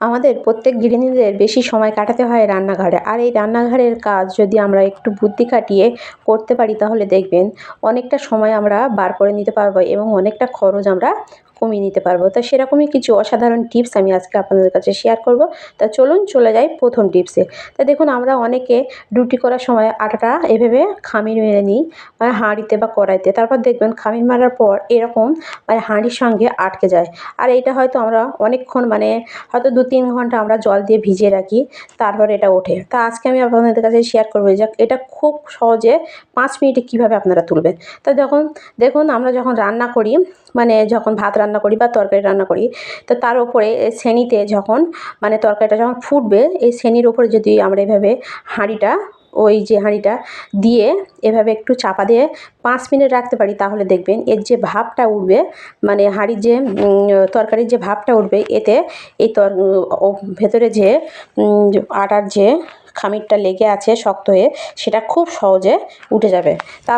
আমাদের প্রত্যেক গৃহিণীদের বেশি সময় কাটাতে হয় রান্নাঘরে। আর এই রান্নাঘরের কাজ যদি আমরা একটু বুদ্ধি খাটিয়ে করতে পারি, তাহলে দেখবেন অনেকটা সময় আমরা বার করে নিতে পারব এবং অনেকটা খরচ আমরা কমিয়ে নিতে পারব। তো সেরকমই কিছু অসাধারণ টিপস আমি আজকে আপনাদের কাছে শেয়ার করব। তা চলুন চলে যাই প্রথম টিপসে তা দেখুন, আমরা অনেকে রুটি করার সময় আটাটা এভাবে খামির মেরে নিই মানে হাঁড়িতে বা কড়াইতে। তারপর দেখবেন খামির মারার পর এরকম মানে হাঁড়ির সঙ্গে আটকে যায়। আর এইটা হয়তো আমরা অনেকক্ষণ মানে হয়তো দু তিন ঘণ্টা আমরা জল দিয়ে ভিজিয়ে রাখি, তারপর এটা ওঠে। তা আজকে আমি আপনাদের কাছে শেয়ার করব যে এটা খুব সহজে পাঁচ মিনিটে কীভাবে আপনারা তুলবেন। তা যখন দেখুন আমরা যখন রান্না করি মানে যখন ভাত রান্না করি বা তরকারি রান্না করি, তো তার উপরে শ্রেণীতে যখন মানে তরকারিটা যখন ফুটবে, এই শ্রেণির উপরে যদি আমরা এভাবে হাঁড়িটা ওই যে হাঁড়িটা দিয়ে এভাবে একটু চাপা দিয়ে পাঁচ মিনিট রাখতে পারি, তাহলে দেখবেন এর যে ভাবটা উঠবে মানে হাঁড়ির যে তরকারির যে ভাবটা উঠবে, এতে এই তর ভেতরে যে আটার যে খামিরটা লেগে আছে, শক্ত হয়ে, সেটা খুব সহজে উঠে যাবে। তা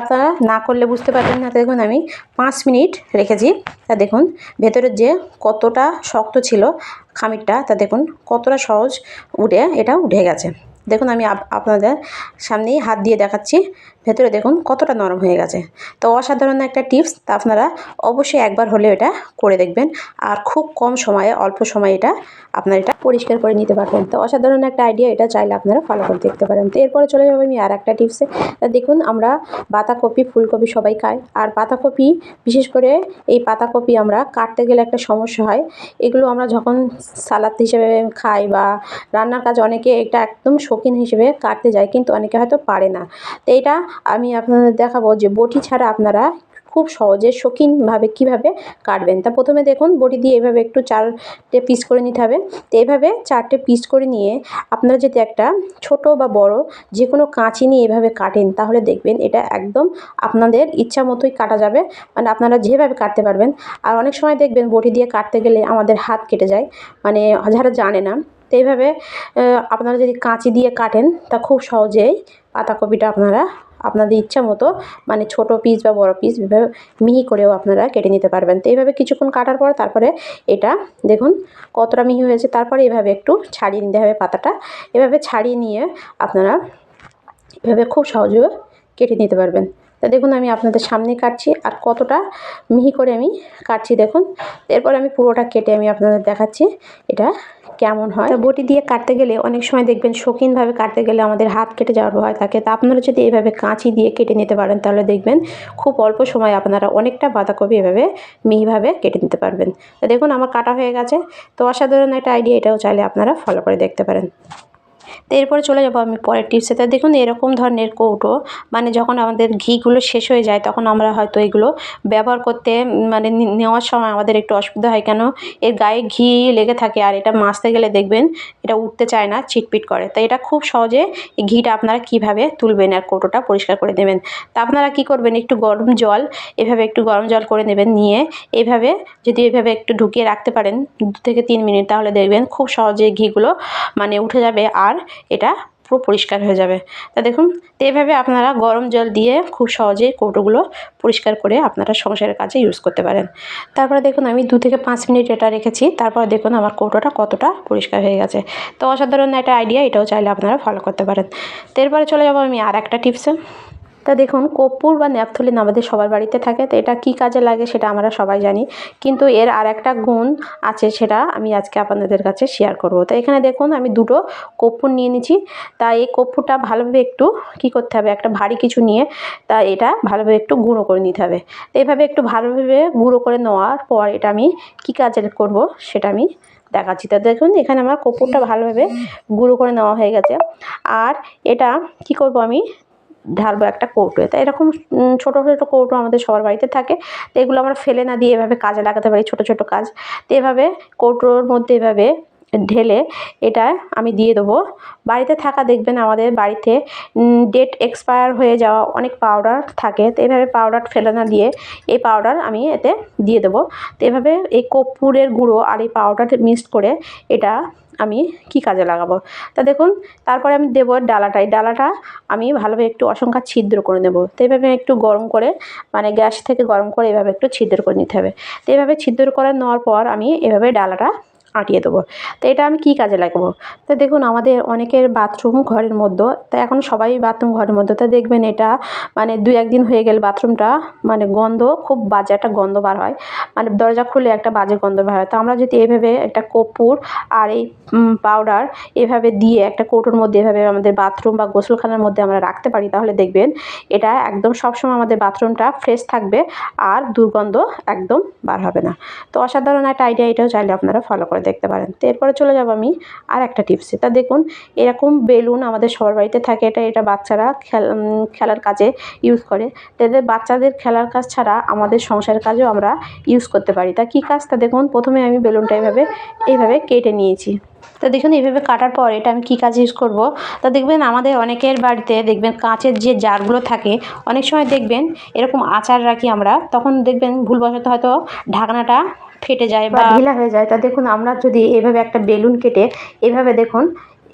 না করলে বুঝতে পারবেন না দেখুন আমি পাঁচ মিনিট রেখেছি। তা দেখুন ভেতরের যে কতটা শক্ত ছিল খামিরটা, তা দেখুন কতটা সহজ উঠে, এটা উঠে গেছে। দেখুন আমি আপনাদের সামনেই হাত দিয়ে দেখাচ্ছি। ভেতরে দেখুন কতটা নরম হয়ে গেছে। তো অসাধারণ একটা টিপস, তা আপনারা অবশ্যই একবার হলে এটা করে দেখবেন। আর খুব কম সময়ে, অল্প সময়ে এটা আপনারা এটা পরিষ্কার করে নিতে পারবেন। তো অসাধারণ একটা আইডিয়া এটা চাইলে আপনারা ফলো করে দেখতে পারেন। তো এরপরে চলে যাব আমি আর একটা টিপসে দেখুন, আমরা বাঁধাকপি, ফুলকপি সবাই খাই। আর পাতাকপি বিশেষ করে এই পাতাকপি আমরা কাটতে গেলে একটা সমস্যা হয়। এগুলো আমরা যখন সালাদ হিসেবে খাই বা রান্নার কাজ অনেকে এটা একদম শৌখিন হিসেবে কাটতে যায়, কিন্তু অনেকে হয়তো পারে না। তো এটা আমি আপনাদের দেখাবো যে বটি ছাড়া আপনারা খুব সহজে শৌখিনভাবে কীভাবে কাটবেন। তা প্রথমে দেখুন, বটি দিয়ে এভাবে একটু চারটে পিস করে নিতে হবে। তো এভাবে চারটে পিস করে নিয়ে আপনারা যদি একটা ছোট বা বড় যে কোনো কাঁচি নিয়ে এভাবে কাটেন, তাহলে দেখবেন এটা একদম আপনাদের ইচ্ছা মতোই কাটা যাবে। মানে আপনারা যেভাবে কাটতে পারবেন। আর অনেক সময় দেখবেন বটি দিয়ে কাটতে গেলে আমাদের হাত কেটে যায়। মানে যারা জানে না, তো এইভাবে আপনারা যদি কাঁচি দিয়ে কাটেন, তা খুব সহজেই পাতাকপিটা আপনারা আপনাদের ইচ্ছা মতো মানে ছোট পিস বা বড় পিস এভাবে মিহি করেও আপনারা কেটে নিতে পারবেন। তো এইভাবে কিছুক্ষণ কাটার পর তারপরে এটা দেখুন কতটা মিহি হয়েছে। তারপরে এভাবে একটু ছাড়িয়ে নিতে হবে পাতাটা। এভাবে ছাড়িয়ে নিয়ে আপনারা এভাবে খুব সহজে কেটে নিতে পারবেন। তা দেখুন আমি আপনাদের সামনে কাটছি আর কতটা মিহি করে আমি কাটছি দেখুন। এরপর আমি পুরোটা কেটে আমি আপনাদের দেখাচ্ছি। এটা কেমন হয়? বটি দিয়ে কাটতে গেলে অনেক সময় দেখবেন শৌখিনভাবে কাটতে গেলে আমাদের হাত কেটে যাওয়ার ভয় থাকে। তা আপনারা যদি এভাবে কাঁচি দিয়ে কেটে নিতে পারেন, তাহলে দেখবেন খুব অল্প সময় আপনারা অনেকটা বাঁধাকপি এভাবে মিহিভাবে কেটে নিতে পারবেন। তো দেখুন, আমার কাটা হয়ে গেছে। তো অসাধারণ একটা আইডিয়া এটাও চাইলে আপনারা ফলো করে দেখতে পারেন। তো এরপরে চলে যাব আমি পরের টিপসে তা দেখুন, এরকম ধরনের কৌটো মানে যখন আমাদের ঘিগুলো শেষ হয়ে যায়, তখন আমরা হয়তো এগুলো ব্যবহার করতে মানে নেওয়ার সময় আমাদের একটু অসুবিধা হয় কেন? এর গায়ে ঘি লেগে থাকে আর এটা মাজতে গেলে দেখবেন এটা উঠতে চায় না, চিটপিট করে। তাই এটা খুব সহজে ঘিটা আপনারা কীভাবে তুলবেন আর কৌটোটা পরিষ্কার করে দেবেন। তা আপনারা কী করবেন? একটু গরম জল, এভাবে একটু গরম জল করে নেবেন, নিয়ে এভাবে, যদি এভাবে একটু ঢুকিয়ে রাখতে পারেন, দু থেকে তিন মিনিট, তাহলে দেখবেন খুব সহজে ঘিগুলো মানে উঠে যাবে। আর এটা পুরো পরিষ্কার হয়ে যাবে। তা দেখুন, তো এভাবে আপনারা গরম জল দিয়ে খুব সহজেই কৌটোগুলো পরিষ্কার করে আপনারা সংসারের কাজে ইউজ করতে পারেন। তারপরে দেখুন, আমি দু থেকে পাঁচ মিনিট এটা রেখেছি। তারপরে দেখুন, আমার কৌটোটা কতটা পরিষ্কার হয়ে গেছে। তো অসাধারণ একটা আইডিয়া এটাও চাইলে আপনারা ফলো করতে পারেন। তো এরপরে চলে যাব আমি আর একটা টিপসে তা দেখুন, কর্পূর বা ন্যাপথলিন আমাদের সবার বাড়িতে থাকে, তো এটা কী কাজে লাগে সেটা আমরা সবাই জানি। কিন্তু এর আর একটা গুণ আছে সেটা আমি আজকে আপনাদের কাছে শেয়ার করব। তো এখানে দেখুন, আমি দুটো কর্পূর নিয়ে নিচ্ছি। তা এই কর্পূরটা ভালোভাবে একটু কী করতে হবে, একটা ভারী কিছু নিয়ে তা এটা ভালোভাবে একটু গুঁড়ো করে নিতে হবে। তো এইভাবে একটু ভালোভাবে গুঁড়ো করে নেওয়ার পর এটা আমি কী কাজে করব সেটা আমি দেখাচ্ছি। তো দেখুন, এখানে আমার কর্পূরটা ভালোভাবে গুঁড়ো করে নেওয়া হয়ে গেছে। আর এটা কি করব আমি ঢালবো একটা কৌটোয়। তা এরকম ছোটো ছোটো কৌটো আমাদের সবার বাড়িতে থাকে। তো এগুলো আমরা ফেলে না দিয়ে এভাবে কাজে লাগাতে পারি, ছোটো ছোটো কাজ। তো এভাবে কৌটোর মধ্যে এভাবে ঢেলে এটা আমি দিয়ে দেবো। বাড়িতে থাকা দেখবেন আমাদের বাড়িতে ডেট এক্সপায়ার হয়ে যাওয়া অনেক পাউডার থাকে। তো এভাবে পাউডার ফেলে না দিয়ে এই পাউডার আমি এতে দিয়ে দেবো। তো এভাবে এই কর্পূরের গুঁড়ো আর এই পাউডার মিক্সড করে এটা আমি কি কাজে লাগাবো? তা দেখুন, তারপরে আমি দেবো ডালাটাই ডালাটা আমি ভালোভাবে একটু অসংখ্যা ছিদ্র করে নেব। তো এইভাবে একটু গরম করে মানে গ্যাস থেকে গরম করে এভাবে একটু ছিদ্র করে নিতে হবে। তো এইভাবে ছিদ্র করে নেওয়ার পর আমি এভাবে ডালাটা আঁটিয়ে দেবো। তো এটা আমি কী কাজে লাগাবো? তো দেখুন, আমাদের অনেকের বাথরুম ঘরের মধ্যে, তো এখন সবাই বাথরুম ঘরের মধ্যে, তো দেখবেন এটা মানে দু একদিন হয়ে গেলে বাথরুমটা মানে গন্ধ, খুব বাজে একটা গন্ধ বার হয়। মানে দরজা খুলে একটা বাজে গন্ধ বার হয়। তো আমরা যদি এভাবে একটা কর্পূর আর এই পাউডার এভাবে দিয়ে একটা কৌটোর মধ্যে এভাবে আমাদের বাথরুম বা গোসলখানার মধ্যে আমরা রাখতে পারি, তাহলে দেখবেন এটা একদম সবসময় আমাদের বাথরুমটা ফ্রেশ থাকবে আর দুর্গন্ধ একদম বার হবে না। তো অসাধারণ একটা আইডিয়া এটাও চাইলে আপনারা ফলো করে দেখতে পারেন। তো এরপরে চলে যাব আমি আর একটা টিপসে তা দেখুন, এরকম বেলুন আমাদের সবার বাড়িতে থাকে, এটা এটা বাচ্চারা খেলার কাজে ইউজ করে। তো এদের বাচ্চাদের খেলার কাজ ছাড়া আমাদের সংসারের কাজেও আমরা ইউজ করতে পারি। তা কী কাজ? তা দেখুন, প্রথমে আমি বেলুনটা এভাবে এইভাবে কেটে নিয়েছি। তো দেখুন এইভাবে কাটার পর এটা আমি কী কাজ ইউজ করব? তা দেখবেন, আমাদের অনেকের বাড়িতে দেখবেন, কাঁচের যে জারগুলো থাকে, অনেক সময় দেখবেন এরকম আচার রাখি আমরা, তখন দেখবেন ভুলবশত হয়তো ঢাকনাটা ফেটে যায় বা ঢিলা হয়ে যায় তা দেখুন আমরা যদি এভাবে একটা বেলুন কেটে এভাবে দেখুন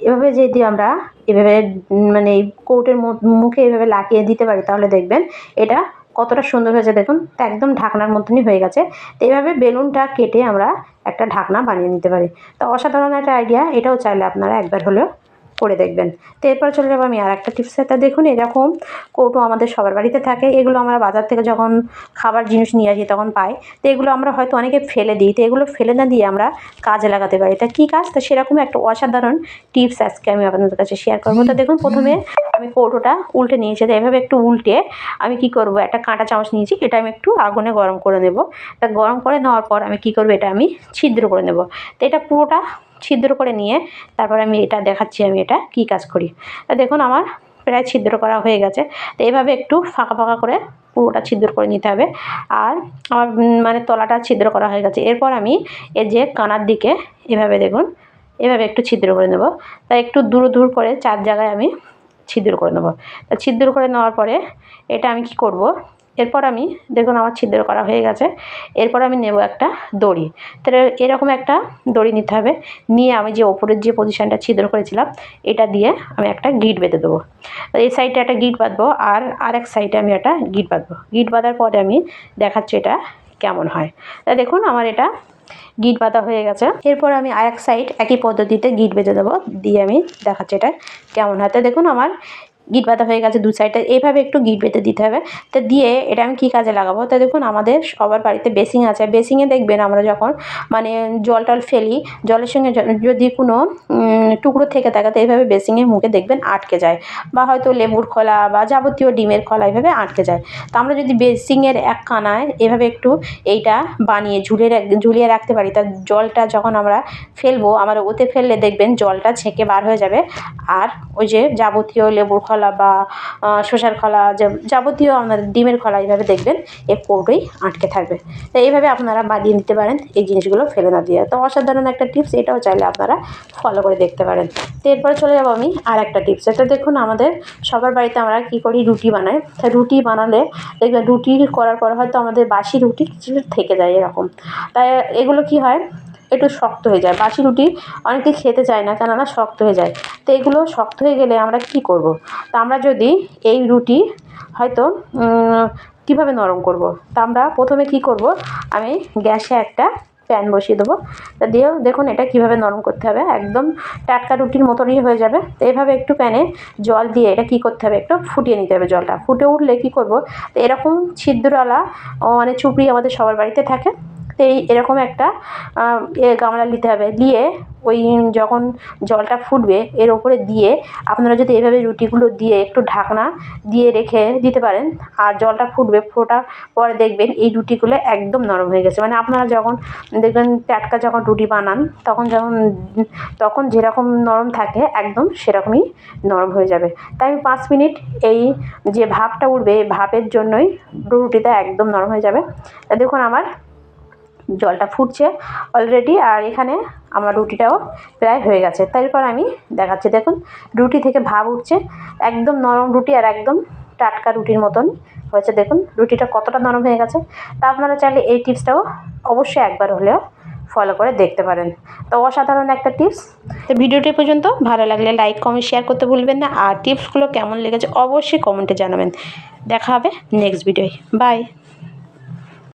এভাবে যদি আমরা এভাবে মানে কৌটের মুখে এভাবে লাগিয়ে দিতে পারি তাহলে দেখবেন এটা কতটা সুন্দর হয়েছে। দেখুন একদম ঢাকনার মতনই হয়ে গেছে। তো এইভাবে বেলুনটা কেটে আমরা একটা ঢাকনা বানিয়ে নিতে পারি। তো অসাধারণ একটা আইডিয়া এটাও চাইলে আপনারা একবার হলেও করে দেখবেন। তো এরপর চলে যাব আমি আর একটা টিপস টিপসটা দেখুন, এরকম কৌটো আমাদের সবার বাড়িতে থাকে। এগুলো আমরা বাজার থেকে যখন খাবার জিনিস নিয়ে আসি তখন পাই। তো এগুলো আমরা হয়তো অনেকে ফেলে দিই। তো এগুলো ফেলে না দিয়ে আমরা কাজে লাগাতে পারি। তা কী কাজ? তো সেরকম একটা অসাধারণ টিপস আজকে আমি আপনাদের কাছে শেয়ার করব। তো দেখুন, প্রথমে আমি কৌটোটা উল্টে নিয়েছি। তো এভাবে একটু উল্টে আমি কি করব? একটা কাঁটা চামচ নিয়েছি। এটা আমি একটু আগুনে গরম করে নেব। তা গরম করে নেওয়ার পর আমি কি করব? এটা আমি ছিদ্র করে নেব। তো এটা পুরোটা ছিদ্র করে নিয়ে তারপর আমি এটা দেখাচ্ছি, আমি এটা কী কাজ করি। দেখুন, আমার প্রায় ছিদ্র করা হয়ে গেছে। তো এইভাবে একটু ফাঁকা ফাঁকা করে পুরোটা ছিদ্র করে নিতে হবে। আর আমার মানে তলাটা ছিদ্র করা হয়ে গেছে। এরপর আমি এর যে কানার দিকে এভাবে দেখুন, এভাবে একটু ছিদ্র করে নেব। তা একটু দূর দূর করে চার জায়গায় আমি ছিদ্র করে নেব। তা ছিদ্র করে নেওয়ার পরে এটা আমি কি করব? এরপর আমি দেখুন আমার ছিদ্র করা হয়ে গেছে। এরপর আমি নেব একটা দড়ি। তাহলে এরকম একটা দড়ি নিতে হবে। নিয়ে আমি যে ওপরের যে পজিশানটা ছিদ্র করেছিলাম, এটা দিয়ে আমি একটা গিট বেঁধে দেবো। এই সাইডে একটা গিট বাঁধবো আর আরেক সাইডে আমি একটা গিট বাঁধবো। গিট বাঁধার পরে আমি দেখাচ্ছি এটা কেমন হয়। তা দেখুন আমার এটা গিট বাঁধা হয়ে গেছে। এরপর আমি আরেক সাইড একই পদ্ধতিতে গিট বেঁধে দেবো। দিয়ে আমি দেখাচ্ছি এটা কেমন হয়। তা দেখুন আমার গিট বাঁধা হয়ে গেছে দু সাইডে এইভাবে একটু গিট বেঁধে দিতে হবে। তো দিয়ে এটা আমি কী কাজে লাগাবো? তা দেখুন, আমাদের সবার বাড়িতে বেসিং আছে। বেসিংয়ে দেখবেন আমরা যখন মানে জল টল ফেলি, জলের সঙ্গে যদি কোনো টুকরো থেকে থাকে, তো এইভাবে বেসিংয়ের মুখে দেখবেন আটকে যায়। বা হয়তো লেবুর খোলা বা যাবতীয় ডিমের খোলা এইভাবে আটকে যায়। তো আমরা যদি বেসিংয়ের এক কানায় এভাবে একটু এইটা বানিয়ে ঝুলিয়ে ঝুলিয়ে রাখতে পারি, তা জলটা যখন আমরা ফেলব, আমরা ওতে ফেললে দেখবেন জলটা ছেঁকে বার হয়ে যাবে। আর ওই যে যাবতীয় লেবুর খোলা খলা বা শসার খলা যাবতীয় আপনার ডিমের খলা এইভাবে দেখবেন, এ কৌটোই আটকে থাকবে। তো এইভাবে আপনারা বানিয়ে নিতে পারেন, এই জিনিসগুলো ফেলে না দিয়ে। তো অসাধারণ একটা টিপস, এটাও চাইলে আপনারা ফলো করে দেখতে পারেন। তো এরপরে চলে যাব আমি আর একটা টিপস। এটা দেখুন আমাদের সবার বাড়িতে আমরা কী করি, রুটি বানাই। তা রুটি বানালে দেখবেন রুটি করার পর হয়তো আমাদের বাসি রুটি কিছু থেকে যায় এরকম। তাই এগুলো কি হয় একটু শক্ত হয়ে যায়। বাসি রুটি অনেকে খেতে চায় না, কেননা শক্ত হয়ে যায়। তো এগুলো শক্ত হয়ে গেলে আমরা কি করব। তা আমরা যদি এই রুটি হয়তো কীভাবে নরম করব। তা আমরা প্রথমে কি করব? আমি গ্যাসে একটা প্যান বসিয়ে দেবো। তা দিয়েও দেখুন এটা কীভাবে নরম করতে হবে। একদম টাটকা রুটির মতনই হয়ে যাবে। তো এভাবে একটু প্যানে জল দিয়ে এটা কী করতে হবে? একটু ফুটিয়ে নিতে হবে জলটা। ফুটে উঠলে কী করব? তো এরকম ছিদ্রওয়ালা মানে চুপড়ি আমাদের সবার বাড়িতে থাকে। এই এরকম একটা এ গামলা নিতে হবে। নিয়ে ওই যখন জলটা ফুটবে, এর ওপরে দিয়ে আপনারা যদি এভাবে রুটিগুলো দিয়ে একটু ঢাকনা দিয়ে রেখে দিতে পারেন, আর জলটা ফুটবে ফোটার পরে দেখবেন এই রুটিগুলো একদম নরম হয়ে গেছে। মানে আপনারা যখন দেখবেন টাটকা যখন রুটি বানান, তখন যখন, তখন যেরকম নরম থাকে, একদম সেরকমই নরম হয়ে যাবে। তাই আমি পাঁচ মিনিট এই যে ভাপটা উঠবে এই ভাপের জন্যই রুটিটা একদম নরম হয়ে যাবে। দেখুন আমার জলটা ফুটছে অলরেডি আর এখানে আমার রুটিটাও প্রায় হয়ে গেছে। তারপর আমি দেখাচ্ছি, দেখুন, রুটি থেকে ভাব উঠছে, একদম নরম রুটি আর একদম টাটকা রুটির মতন হয়েছে। দেখুন, রুটিটা কতটা নরম হয়ে গেছে। তা আপনারা চাইলে এই টিপসটাও অবশ্যই একবার হলেও ফলো করে দেখতে পারেন। তো অসাধারণ একটা টিপস। তো ভিডিওটি পর্যন্ত ভালো লাগলে লাইক কমেন্ট শেয়ার করতে ভুলবেন না। আর টিপসগুলো কেমন লেগেছে অবশ্যই কমেন্টে জানাবেন। দেখা হবে নেক্সট ভিডিওয় বাই